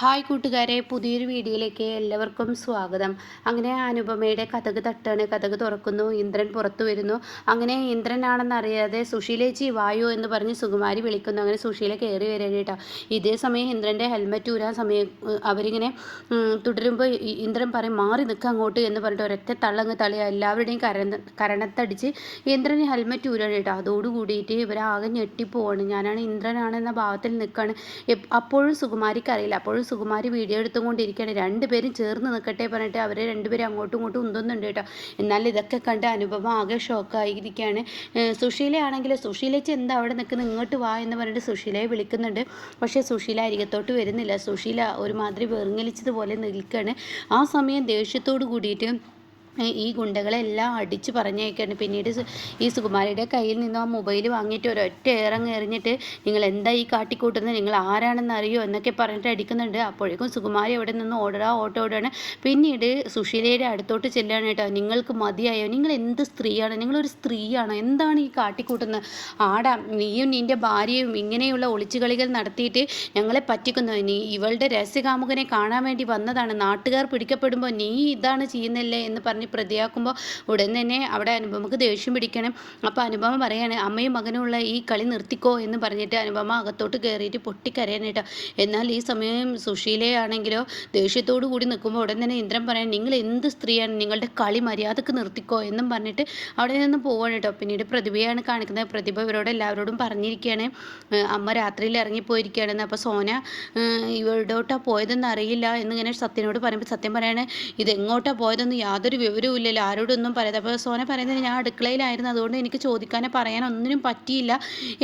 Hi കൂട്ടുകാരെ പുതിയൊരു വീഡിയോയിലേക്ക് എല്ലാവർക്കും സ്വാഗതം. അങ്ങനെ അനുപമയുടെ കഥക് തട്ടാണ്. കഥക് തുറക്കുന്നു ഇന്ദ്രൻ പുറത്തു വരുന്നു. അങ്ങനെ ഇന്ദ്രനാണെന്നറിയാതെ സുശീലേച്ചി വായു എന്ന് പറഞ്ഞ് സുകുമാരി വിളിക്കുന്നു. അങ്ങനെ സുശീല കയറി വരികയാണ് കേട്ടോ. ഇതേ സമയം ഇന്ദ്രന്റെ ഹെൽമെറ്റ് ഊരാൻ സമയം അവരിങ്ങനെ തുടരുമ്പോൾ ഇന്ദ്രൻ പറയും മാറി നിൽക്കുക അങ്ങോട്ട് എന്ന് പറഞ്ഞിട്ട് ഒരൊറ്റ തള്ളങ്ങ് തള്ളിയ. എല്ലാവരുടെയും കരണ കരണത്തടിച്ച് ഇന്ദ്രന് ഹെൽമെറ്റ് ഊരാണ് കേട്ടോ. അതോടുകൂടിയിട്ട് ഇവരാകെ ഞെട്ടിപ്പോവാണ്. ഞാനാണ് ഇന്ദ്രനാണെന്ന ഭാവത്തിൽ നിൽക്കുകയാണ് അപ്പോഴും സുകുമാരിക്ക് അറിയില്ല അപ്പോഴും സുകുമാരി വീഡിയോ എടുത്തുകൊണ്ടിരിക്കുകയാണ്. രണ്ടുപേരും ചേർന്ന് നിൽക്കട്ടെ പറഞ്ഞിട്ട് അവരെ രണ്ടുപേരും അങ്ങോട്ടും ഇങ്ങോട്ടും ഉന്തുന്നുണ്ട് കേട്ടോ. എന്നാൽ ഇതൊക്കെ കണ്ട് അനുപമ ആകെ ഷോക്കായിരിക്കുകയാണ് സുശീലയാണെങ്കിൽ സുശീലച്ച് എന്താ അവിടെ നിൽക്കുന്നത്? ഇങ്ങോട്ട് വാ എന്ന് പറഞ്ഞിട്ട് സുശീലയെ വിളിക്കുന്നുണ്ട്. പക്ഷേ സുശീല അരികത്തോട്ട് വരുന്നില്ല. സുശീല ഒരുമാതിരി വെറുങ്ങലിച്ചതുപോലെ നിൽക്കുകയാണ്. ആ സമയം ദേഷ്യത്തോട് കൂടിയിട്ട് ഈ ഗുണ്ടകളെല്ലാം അടിച്ച് പറഞ്ഞേക്കാണ് പിന്നീട് ഈ സുകുമാരിയുടെ കയ്യിൽ നിന്ന് ആ മൊബൈൽ വാങ്ങിയിട്ട് ഒരൊറ്റ ഏറങ്ങ് എറിഞ്ഞിട്ട് നിങ്ങൾ എന്താ ഈ കാട്ടിക്കൂട്ടുന്നത്? നിങ്ങൾ ആരാണെന്ന് അറിയോ? എന്നൊക്കെ പറഞ്ഞിട്ട് അടിക്കുന്നുണ്ട്. അപ്പോഴേക്കും സുകുമാരി അവിടെ നിന്ന് ഓടാ ഓട്ടോ ഓടാണ് പിന്നീട് സുശീലയുടെ അടുത്തോട്ട് ചെല്ലുകയാണ് കേട്ടോ. നിങ്ങൾക്ക് മതിയായോ? നിങ്ങൾ എന്ത് സ്ത്രീയാണ്? നിങ്ങളൊരു സ്ത്രീയാണോ? എന്താണ് ഈ കാട്ടിക്കൂട്ടുന്നത്? ആടാ നീയും നിന്റെ ഭാര്യയും ഇങ്ങനെയുള്ള ഒളിച്ചുകളികൾ നടത്തിയിട്ട് ഞങ്ങളെ പറ്റിക്കുന്നു. നീ ഇവളുടെ രഹസ്യകാമുകനെ കാണാൻ വേണ്ടി വന്നതാണ്. നാട്ടുകാർ പിടിക്കപ്പെടുമ്പോൾ നീ ഇതാണ് ചെയ്യുന്നില്ലേ എന്ന് പറഞ്ഞ് പ്രതിയാക്കുമ്പോൾ ഉടൻ തന്നെ അവിടെ അനുപമക്ക് ദേഷ്യം പിടിക്കണം. അപ്പോൾ അനുപമ പറയാണ് അമ്മയും മകനുമുള്ള ഈ കളി നിർത്തിക്കോ എന്ന് പറഞ്ഞിട്ട് അനുപമ അകത്തോട്ട് കയറിയിട്ട് പൊട്ടിക്കരയാനായിട്ട് എന്നാൽ ഈ സമയം സുശീലയാണെങ്കിലോ ദേഷ്യത്തോടു കൂടി നിൽക്കുമ്പോൾ ഉടൻ തന്നെ ഇന്ദ്രൻ പറയാൻ നിങ്ങൾ എന്ത് സ്ത്രീയാണ്? നിങ്ങളുടെ കളി മര്യാദയ്ക്ക് നിർത്തിക്കോ എന്നും പറഞ്ഞിട്ട് അവിടെ നിന്ന് പോവാണ് കേട്ടോ. പിന്നീട് പ്രതിഭയാണ് കാണിക്കുന്നത്. പ്രതിഭ ഇവരോട് എല്ലാവരോടും പറഞ്ഞിരിക്കുകയാണ് അമ്മ രാത്രിയിൽ ഇറങ്ങിപ്പോയിരിക്കുകയാണെന്ന്. അപ്പോൾ സോന ഇവരുടെ പോയതെന്ന് അറിയില്ല എന്നിങ്ങനെ സത്യനോട് പറയുമ്പോൾ സത്യം പറയാണ് ഇതെങ്ങോട്ടാണ് പോയതെന്ന് യാതൊരു വിവരവും ഇല്ലല്ലോ ആരോടൊന്നും പറയാതെ അപ്പോൾ സോന പറയുന്നത് ഞാൻ അടുക്കളയിലായിരുന്നു. അതുകൊണ്ട് എനിക്ക് ചോദിക്കാനോ പറയാനോ ഒന്നിനും പറ്റിയില്ല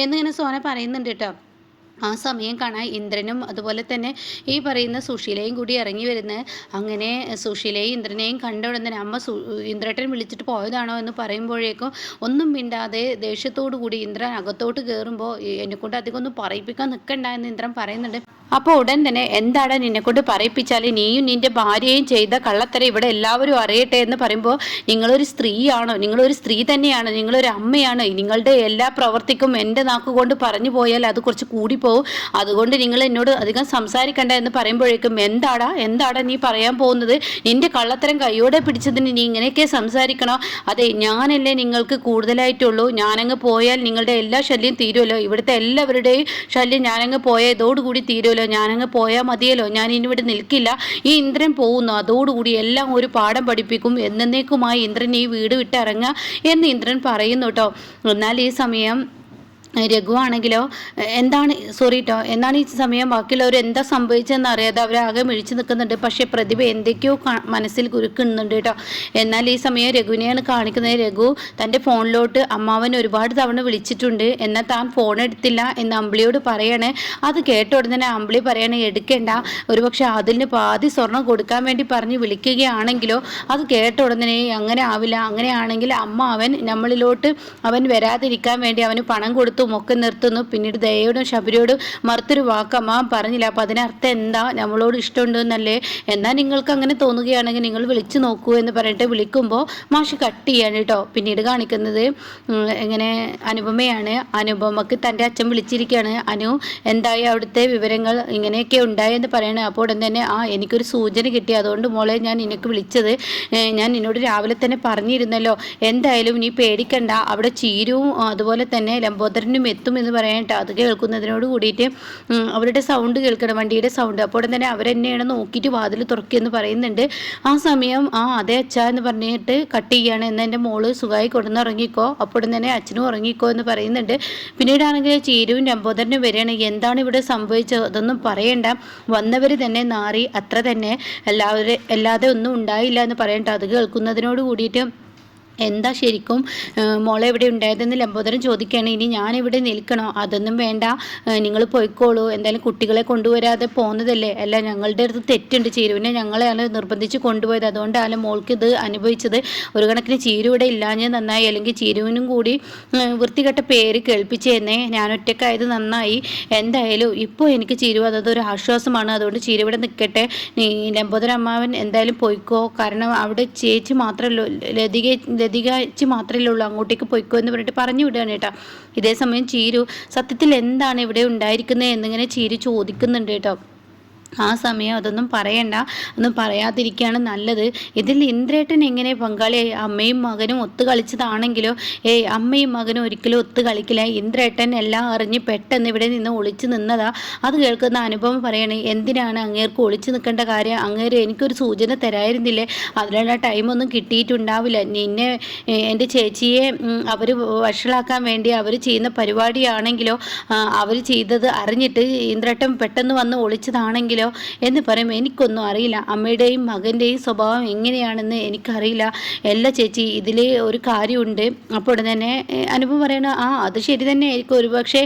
എന്നിങ്ങനെ സോന പറയുന്നുണ്ട് കേട്ടോ. ആ സമയം കാണാൻ ഇന്ദ്രനും അതുപോലെ തന്നെ ഈ പറയുന്ന സുശീലയും കൂടി ഇറങ്ങി വരുന്ന അങ്ങനെ സുശീലയും ഇന്ദ്രനെയും കണ്ട ഉടൻ തന്നെ അമ്മ സു ഇന്ദ്രേട്ടൻ വിളിച്ചിട്ട് പോയതാണോ എന്ന് പറയുമ്പോഴേക്കും ഒന്നും മിണ്ടാതെ ദേഷ്യത്തോടു കൂടി ഇന്ദ്രൻ അകത്തോട്ട് കയറുമ്പോൾ എന്നെക്കൊണ്ട് അധികം ഒന്നും പറയിപ്പിക്കാൻ നിൽക്കണ്ട എന്ന് ഇന്ദ്രൻ പറയുന്നുണ്ട്. അപ്പോൾ ഉടൻ തന്നെ എന്താണ് നിന്നെക്കൊണ്ട് പറയിപ്പിച്ചാൽ നീയും നിന്റെ ഭാര്യയും ചെയ്ത കള്ളത്തര ഇവിടെ എല്ലാവരും അറിയട്ടെ എന്ന് പറയുമ്പോൾ നിങ്ങളൊരു സ്ത്രീയാണോ? നിങ്ങളൊരു സ്ത്രീ തന്നെയാണോ? നിങ്ങളൊരു അമ്മയാണോ? നിങ്ങളുടെ എല്ലാ പ്രവർത്തിക്കും എന്റെ നാക്കുകൊണ്ട് പറഞ്ഞു പോയാൽ അത് കുറച്ച് കൂടിപ്പോവും അതുകൊണ്ട് നിങ്ങൾ എന്നോട് അധികം സംസാരിക്കണ്ട എന്ന് പറയുമ്പോഴേക്കും എന്താടാ എന്താടാ നീ പറയാൻ പോകുന്നത്? നിന്റെ കള്ളത്തരം കൈയോടെ പിടിച്ചതിന് നീ ഇങ്ങനെയൊക്കെ സംസാരിക്കണോ? അതെ ഞാനല്ലേ നിങ്ങൾക്ക് കൂടുതലായിട്ടുള്ളൂ. ഞാനങ്ങ് പോയാൽ നിങ്ങളുടെ എല്ലാ ശല്യം തീരുമല്ലോ. ഇവിടുത്തെ എല്ലാവരുടെയും ശല്യം ഞാനങ്ങ് പോയാൽ ഇതോടുകൂടി തീരുമല്ലോ. ഞാനങ്ങ് പോയാൽ മതിയല്ലോ. ഞാൻ ഇനി ഇവിടെ നിൽക്കില്ല. ഈ ഇന്ദ്രൻ പോകുന്നു. അതോടുകൂടി എല്ലാം ഒരു പാഠം പഠിപ്പിക്കും. എന്നേക്കുമായി ഇന്ദ്രൻ ഈ വീട് വിട്ട് ഇറങ്ങുക എന്ന് ഇന്ദ്രൻ പറയുന്നു കേട്ടോ. എന്നാൽ ഈ സമയം രഘു ആണെങ്കിലോ എന്താണ് സോറി കേട്ടോ എന്താണ് ഈ സമയം? ബാക്കിയുള്ളവർ എന്താ സംഭവിച്ചതെന്ന് അറിയാതെ അവരാകെ മിഴിച്ചു നിൽക്കുന്നുണ്ട്. പക്ഷേ പ്രതിഭ എന്തൊക്കെയോ മനസ്സിൽ കുരുക്കുന്നുണ്ട് കേട്ടോ എന്നാൽ ഈ സമയം രഘുവിനെയാണ് കാണിക്കുന്നത്. രഘു തന്റെ ഫോണിലോട്ട് അമ്മാവൻ ഒരുപാട് തവണ വിളിച്ചിട്ടുണ്ട്. എന്നാൽ താൻ ഫോൺ എടുത്തില്ല എന്ന് അമ്പിളിയോട് പറയണേ. അത് കേട്ട ഉടനെ അമ്പിളി പറയണേ എടുക്കേണ്ട. ഒരുപക്ഷെ അതിന് പാതി സ്വർണം കൊടുക്കാൻ വേണ്ടി പറഞ്ഞ് വിളിക്കുകയാണെങ്കിലോ അത് കേട്ട ഉടനെ അങ്ങനെ ആവില്ല. അങ്ങനെയാണെങ്കിൽ അമ്മ അവൻ നമ്മളിലോട്ട് അവൻ വരാതിരിക്കാൻ വേണ്ടി അവന് പണം കൊടുത്തു. ഒക്കെ നിർത്തുന്നു. പിന്നീട് ദയോടും ശബരിയോടും മറുത്തൊരു വാക്കമ്മ പറഞ്ഞില്ല. അപ്പം അതിനർത്ഥം എന്താ? നമ്മളോട് ഇഷ്ടമുണ്ട് എന്നല്ലേ? എന്നാൽ നിങ്ങൾക്ക് അങ്ങനെ തോന്നുകയാണെങ്കിൽ നിങ്ങൾ വിളിച്ചു നോക്കൂ എന്ന് പറഞ്ഞിട്ട് വിളിക്കുമ്പോൾ മാഷ് കട്ട് ചെയ്യാണ് കേട്ടോ പിന്നീട് കാണിക്കുന്നത് എങ്ങനെ അനുപമയാണ്. അനുപമക്ക് തന്റെ അച്ഛൻ വിളിച്ചിരിക്കുകയാണ്. അനു എന്തായി അവിടുത്തെ വിവരങ്ങൾ ഇങ്ങനെയൊക്കെ ഉണ്ടായെന്ന് പറയണേ. അപ്പോൾ ഉടൻ തന്നെ ആ എനിക്കൊരു സൂചന കിട്ടി. അതുകൊണ്ട് മോളെ ഞാൻ നിനക്ക് വിളിച്ചത് ഞാൻ നിന്നോട് രാവിലെ തന്നെ പറഞ്ഞിരുന്നല്ലോ. എന്തായാലും നീ പേടിക്കണ്ട. അവിടെ ചീരുവും അതുപോലെ തന്നെ ലംബോദരനും എത്തും എന്ന് പറയട്ടെ അത് കേൾക്കുന്നതിനോട് കൂടിയിട്ട് അവരുടെ സൗണ്ട് കേൾക്കണം വണ്ടിയുടെ സൗണ്ട് അപ്പോൾ തന്നെ അവരെന്നെയാണ് നോക്കിയിട്ട് വാതിൽ തുറക്കിയെന്ന് പറയുന്നുണ്ട്. ആ സമയം ആ അതെ അച്ഛ എന്ന് പറഞ്ഞിട്ട് കട്ട് ചെയ്യാണ് എന്ന് എന്റെ മോൾ സുഖമായി കൊണ്ടുവന്ന് ഉറങ്ങിക്കോ? അപ്പോൾ തന്നെ അച്ഛനും ഉറങ്ങിക്കോ എന്ന് പറയുന്നുണ്ട്. പിന്നീടാണെങ്കിൽ ചീരുവും ലംബോദരനും വരികയാണ്. എന്താണ് ഇവിടെ സംഭവിച്ചത്? അതൊന്നും പറയണ്ട. വന്നവർ തന്നെ നാറി അത്ര തന്നെ. എല്ലാവരും അല്ലാതെ ഒന്നും ഉണ്ടായില്ല എന്ന് പറയണ്ട. അത് കേൾക്കുന്നതിനോട് കൂടിയിട്ട് എന്താ ശരിക്കും മോളെ ഇവിടെ ഉണ്ടായതെന്ന് ലംബോദരൻ ചോദിക്കുകയാണ്. ഇനി ഞാനിവിടെ നിൽക്കണോ? അതൊന്നും വേണ്ട. നിങ്ങൾ പോയിക്കോളൂ. എന്തായാലും കുട്ടികളെ കൊണ്ടുവരാതെ പോകുന്നതല്ലേ അല്ല ഞങ്ങളുടെ അടുത്ത് തെറ്റുണ്ട് ചീരുവിനെ ഞങ്ങളെയാണ് നിർബന്ധിച്ച് കൊണ്ടുപോയത്. അതുകൊണ്ടാണ് മോൾക്ക് ഇത് അനുഭവിച്ചത്. ഒരു കണക്കിന് ചീരു ഇവിടെ ഇല്ലാഞ്ഞ് നന്നായി. അല്ലെങ്കിൽ ചീരുവിനും കൂടി വൃത്തികെട്ട പേര് കേൾപ്പിച്ചെന്നേ. ഞാൻ ഒറ്റക്കായത് നന്നായി. എന്തായാലും ഇപ്പോൾ എനിക്ക് ചീരു അതൊരു ആശ്വാസമാണ്. അതുകൊണ്ട് ചീരു ഇവിടെ നിൽക്കട്ടെ. നീ ലംബോദര അമ്മാവൻ എന്തായാലും പോയിക്കോ. കാരണം അവിടെ ചേച്ചി മാത്രമല്ലോ ലതിക ലതികച്ച് മാത്രമേ ഉള്ളൂ അങ്ങോട്ടേക്ക് പോയിക്കോ എന്ന് പറഞ്ഞിട്ട് പറഞ്ഞു വിടുകയാണ് കേട്ടോ. ഇതേ സമയം ചീരു സത്യത്തിൽ എന്താണ് ഇവിടെ ഉണ്ടായിരിക്കുന്നത് എന്നിങ്ങനെ ചീരു ചോദിക്കുന്നുണ്ട് കേട്ടോ. ആ സമയം അതൊന്നും പറയണ്ട. ഒന്നും പറയാതിരിക്കുകയാണ് നല്ലത്. ഇതിൽ ഇന്ദ്രേട്ടൻ എങ്ങനെ പങ്കാളിയായി അമ്മയും മകനും ഒത്തു കളിച്ചതാണെങ്കിലോ? ഏയ് അമ്മയും മകനും ഒരിക്കലും ഒത്തു കളിക്കില്ല. ഇന്ദ്രേട്ടൻ എല്ലാം അറിഞ്ഞ് പെട്ടെന്ന് ഇവിടെ നിന്ന് ഒളിച്ചു നിന്നതാ. അത് കേൾക്കുന്ന അനുഭവം പറയണേ എന്തിനാണ് അങ്ങേർക്ക് ഒളിച്ചു നിൽക്കേണ്ട കാര്യം? അങ്ങേര് എനിക്കൊരു സൂചന തരായിരുന്നില്ലേ? അതിനുള്ള ടൈമൊന്നും കിട്ടിയിട്ടുണ്ടാവില്ല. നിന്നെ എന്റെ ചേച്ചിയെ അവർ വഷളാക്കാൻ വേണ്ടി അവർ ചെയ്യുന്ന പരിപാടിയാണെങ്കിലോ അവർ ചെയ്തത് അറിഞ്ഞിട്ട് ഇന്ദ്രേട്ടൻ പെട്ടെന്ന് വന്ന് ഒളിച്ചതാണെങ്കിലോ എന്ന് പറയും എനിക്കൊന്നും അറിയില്ല. അമ്മയുടെയും മകന്റെയും സ്വഭാവം എങ്ങനെയാണെന്ന് എനിക്കറിയില്ല. എല്ലാ ചേച്ചി ഇതിൽ ഒരു കാര്യമുണ്ട്. അപ്പോൾ തന്നെ അനുഭവം പറയണ ആ അത് ശരി തന്നെ. ആയിരിക്കും ഒരുപക്ഷെ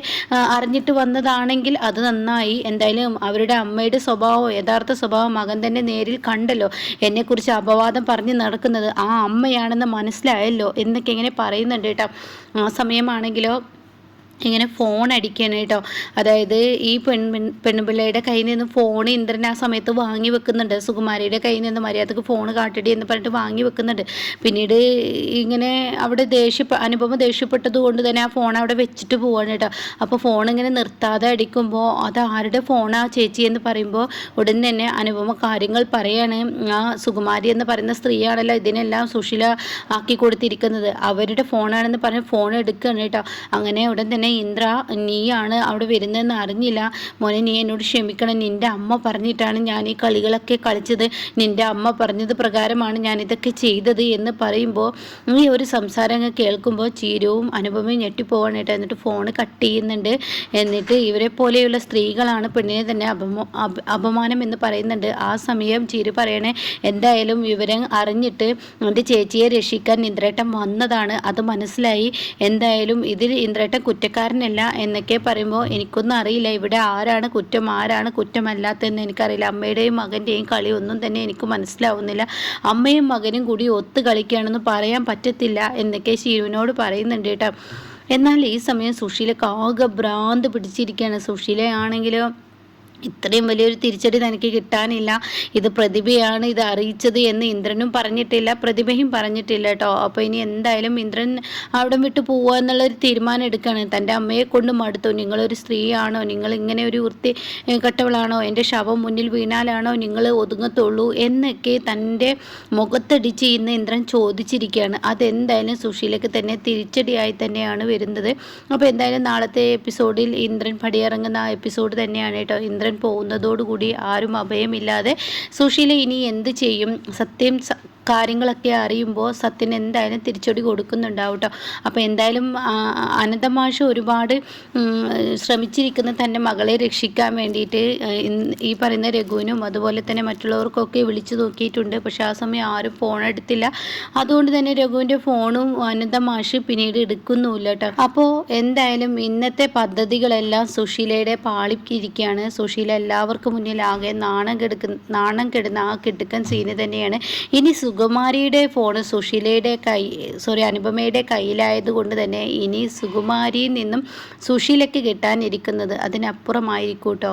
അറിഞ്ഞിട്ട് വന്നതാണെങ്കിൽ അത് നന്നായി. എന്തായാലും അവരുടെ അമ്മയുടെ സ്വഭാവം യഥാർത്ഥ സ്വഭാവം മകൻ തന്നെ നേരിൽ കണ്ടല്ലോ. എന്നെക്കുറിച്ച് അപവാദം പറഞ്ഞ് നടക്കുന്നത് ആ അമ്മയാണെന്ന് മനസ്സിലായല്ലോ. എന്നൊക്കെ ഇങ്ങനെ പറയുന്നുണ്ട് കേട്ടോ. ആ സമയമാണെങ്കിലോ ഇങ്ങനെ ഫോൺ അടിക്കുകയാണ് കേട്ടോ. അതായത് ഈ പെൺ പെൺപിള്ളയുടെ കയ്യിൽ നിന്ന് ഫോൺ ഇന്ദ്രൻ ആ സമയത്ത് വാങ്ങി വെക്കുന്നുണ്ട്. സുകുമാരിയുടെ കയ്യിൽ നിന്ന് മര്യാദയ്ക്ക് ഫോൺ കാട്ടിടി എന്ന് പറഞ്ഞിട്ട് വാങ്ങി വെക്കുന്നുണ്ട്. പിന്നീട് ഇങ്ങനെ അവിടെ ദേഷ്യ അനുപമ ദേഷ്യപ്പെട്ടത് കൊണ്ട് തന്നെ ആ ഫോൺ അവിടെ വെച്ചിട്ട് പോവാണ് കേട്ടോ. അപ്പോൾ ഫോൺ ഇങ്ങനെ നിർത്താതെ അടിക്കുമ്പോൾ അത് ആരുടെ ഫോണാ ചേച്ചി എന്ന് പറയുമ്പോൾ ഉടൻ തന്നെ അനുപമ കാര്യങ്ങൾ പറയാണ്. ആ സുകുമാരി എന്ന് പറയുന്ന സ്ത്രീയാണല്ലോ ഇതിനെല്ലാം സുശീല ആക്കി കൊടുത്തിരിക്കുന്നത്. അവരുടെ ഫോണാണെന്ന് പറഞ്ഞ് ഫോൺ എടുക്കുകയാണ് കേട്ടോ. അങ്ങനെ ഉടൻ തന്നെ ഇന്ദ്ര നീയാണ് അവിടെ വരുന്നതെന്ന് അറിഞ്ഞില്ല. മോനെ നീ എന്നോട് ക്ഷമിക്കണം. നിന്റെ അമ്മ പറഞ്ഞിട്ടാണ് ഞാൻ ഈ കളികളൊക്കെ കളിച്ചത്. നിന്റെ അമ്മ പറഞ്ഞത് പ്രകാരമാണ് ഞാൻ ഇതൊക്കെ ചെയ്തത് എന്ന് പറയുമ്പോൾ ഈ ഒരു സംസാരം കേൾക്കുമ്പോൾ ചീരവും അനുപമയും ഞെട്ടിപ്പോവാനായിട്ട് എന്നിട്ട് ഫോൺ കട്ട് ചെയ്യുന്നുണ്ട്. എന്നിട്ട് ഇവരെ പോലെയുള്ള സ്ത്രീകളാണ് പെണ്ണിനെ തന്നെ അപമോ അപമാനം എന്ന് പറയുന്നുണ്ട്. ആ സമയം ചീരു പറയണേ എന്തായാലും വിവരം അറിഞ്ഞിട്ട് എന്റെ ചേച്ചിയെ രക്ഷിക്കാൻ ഇന്ദ്രേട്ടൻ വന്നതാണ്. അത് മനസ്സിലായി. എന്തായാലും ഇതിൽ ഇന്ദ്രേട്ടൻ കുറ്റക്കാരൻ കുറ്റക്കാരനല്ല എന്നൊക്കെ പറയുമ്പോൾ എനിക്കൊന്നും അറിയില്ല. ഇവിടെ ആരാണ് കുറ്റം ആരാണ് കുറ്റമല്ലാത്തതെന്ന് എനിക്കറിയില്ല. അമ്മയുടെയും മകന്റെയും കളി ഒന്നും തന്നെ എനിക്ക് മനസ്സിലാവുന്നില്ല. അമ്മയും മകനും കൂടി ഒത്ത് കളിക്കുകയാണെന്ന് പറയാൻ പറ്റത്തില്ല എന്നൊക്കെ ശിവനോട് പറയുന്നുണ്ട് കേട്ടോ. എന്നാൽ ഈ സമയം സുശീലക്ക് ആകെ ഭ്രാന്ത് പിടിച്ചിരിക്കുകയാണ്. സുശീലയാണെങ്കിലോ ഇത്രയും വലിയൊരു തിരിച്ചടി തനിക്ക് കിട്ടാനില്ല. ഇത് പ്രതിഭയാണ് ഇത് അറിയിച്ചത് എന്ന് ഇന്ദ്രനും പറഞ്ഞിട്ടില്ല പ്രതിഭയും പറഞ്ഞിട്ടില്ല കേട്ടോ. അപ്പോൾ ഇനി എന്തായാലും ഇന്ദ്രൻ അവിടെ വിട്ട് പോവുക എന്നുള്ളൊരു തീരുമാനം എടുക്കുകയാണ്. തന്റെ അമ്മയെ കൊണ്ട് മടുത്തു. നിങ്ങളൊരു സ്ത്രീയാണോ? നിങ്ങൾ ഇങ്ങനെ ഒരു വൃത്തി കെട്ടവളാണോ? എന്റെ ശവം മുന്നിൽ വീണാലാണോ? നിങ്ങൾ ഒതുങ്ങത്തുള്ളൂ എന്നൊക്കെ തന്റെ മുഖത്തടിച്ച് ഇന്ന് ഇന്ദ്രൻ ചോദിച്ചിരിക്കുകയാണ്. അതെന്തായാലും സുശീലയ്ക്ക് തന്നെ തിരിച്ചടിയായി തന്നെയാണ് വരുന്നത്. അപ്പോൾ എന്തായാലും നാളത്തെ എപ്പിസോഡിൽ ഇന്ദ്രൻ പടിയിറങ്ങുന്ന എപ്പിസോഡ് തന്നെയാണ് കേട്ടോ. ഇന്ദ്രൻ ചന്ദ്രൻ പോകുന്നതോടുകൂടി ആരും അഭയമില്ലാതെ സുശീല ഇനി എന്ത് ചെയ്യും? സത്യം കാര്യങ്ങളൊക്കെ അറിയുമ്പോൾ സത്യൻ എന്തായാലും തിരിച്ചടി കൊടുക്കുന്നുണ്ടാവും കേട്ടോ അപ്പോൾ എന്തായാലും അനന്തമാഷ് ഒരുപാട് ശ്രമിച്ചിരിക്കുന്ന തന്റെ മകളെ രക്ഷിക്കാൻ വേണ്ടിയിട്ട് ഈ പറയുന്ന രഘുവിനും അതുപോലെ തന്നെ മറ്റുള്ളവർക്കൊക്കെ വിളിച്ചു നോക്കിയിട്ടുണ്ട്. പക്ഷേ ആ സമയം ആരും ഫോൺ എടുത്തില്ല. അതുകൊണ്ട് തന്നെ രഘുവിന്റെ ഫോണും അനന്തമാഷ് പിന്നീട് എടുക്കുന്നുമില്ല കേട്ടോ. അപ്പോൾ എന്തായാലും ഇന്നത്തെ പദ്ധതികളെല്ലാം സുശീലയുടെ പാളിക്കിരിക്കുകയാണ്. സുശീല എല്ലാവർക്കും മുന്നിൽ ആകെ നാണം കെടുക്കുന്ന നാണം കെടുന്ന ആ കിടുക്കൻ സീന് തന്നെയാണ്. ഇനി സുകുമാരിയുടെ ഫോൺ സുശീലയുടെ കൈ സോറി അനുപമയുടെ കയ്യിലായതുകൊണ്ട് തന്നെ ഇനി സുകുമാരിയിൽ നിന്നും സുശീലയ്ക്ക് കിട്ടാനിരിക്കുന്നത് അതിനപ്പുറമായിരിക്കും കേട്ടോ